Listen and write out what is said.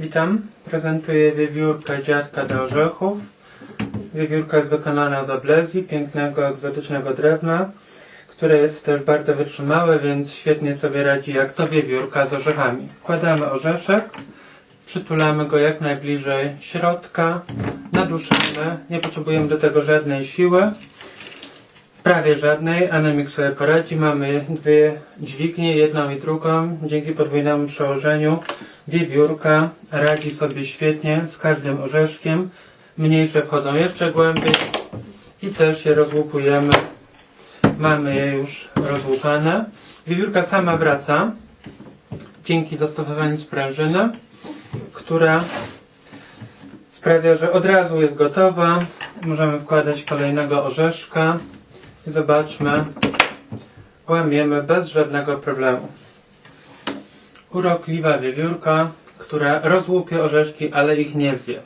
Witam, prezentuję wiewiórkę dziadka do orzechów. Wiewiórka jest wykonana z oblezji, pięknego, egzotycznego drewna, które jest też bardzo wytrzymałe, więc świetnie sobie radzi jak to wiewiórka z orzechami. Wkładamy orzeszek, przytulamy go jak najbliżej środka, naduszamy, nie potrzebujemy do tego żadnej siły. Prawie żadnej, Anemik sobie poradzi. Mamy dwie dźwignie, jedną i drugą. Dzięki podwójnemu przełożeniu wiewiórka radzi sobie świetnie z każdym orzeszkiem. Mniejsze wchodzą jeszcze głębiej i też je rozłupujemy. Mamy je już rozłupane. Wiewiórka sama wraca dzięki zastosowaniu sprężyny, która sprawia, że od razu jest gotowa. Możemy wkładać kolejnego orzeszka. Zobaczmy, łamiemy bez żadnego problemu. Urokliwa wiewiórka, która rozłupie orzeszki, ale ich nie zje.